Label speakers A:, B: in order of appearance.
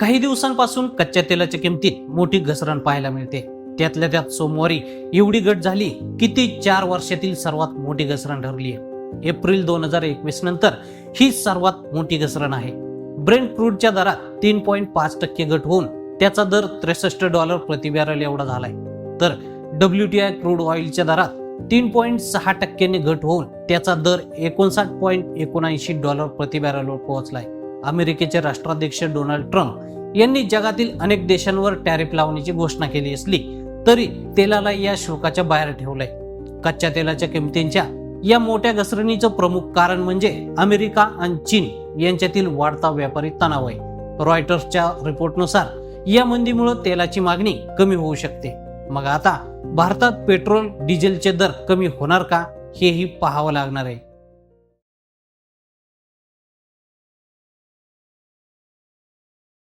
A: काही दिवसांपासून कच्च्या तेलाच्या किमतीत मोठी घसरण पाहायला मिळते. त्यातल्या त्यात सोमवारी एवढी घट झाली की ती चार वर्षातील सर्वात मोठी घसरण ठरली आहे. एप्रिल दोन हजार एकवीस नंतर ही सर्वात मोठी घसरण आहे. ब्रेंट क्रूडच्या दरात तीन पॉईंट पाच टक्के घट होऊन त्याचा दर त्रेसष्ट डॉलर प्रतिबॅरल एवढा झालाय. तर डब्ल्यू टी आय क्रूड ऑइलच्या दरात तीन पॉईंट सहा टक्क्यांनी घट होऊन त्याचा दर एकोणसाठ पॉईंट एकोणऐंशी डॉलर प्रतिबॅरलवर पोहोचलाय. अमेरिकेचे राष्ट्राध्यक्ष डोनाल्ड ट्रम्प यांनी जगातील अनेक देशांवर टॅरिफ लावण्याची घोषणा केली असली तरी तेलाला या शुल्काच्या बाहेर ठेवलंय. कच्च्या तेलाच्या किमतींच्या या मोठ्या घसरणीचं प्रमुख कारण म्हणजे अमेरिका आणि चीन यांच्यातील वाढता व्यापारी तणाव आहे. रॉयटर्सच्या रिपोर्टनुसार या मंदीमुळे तेलाची मागणी कमी होऊ शकते. मग आता भारतात पेट्रोल डिझेलचे दर कमी होणार का हेही पाहावं लागणार आहे.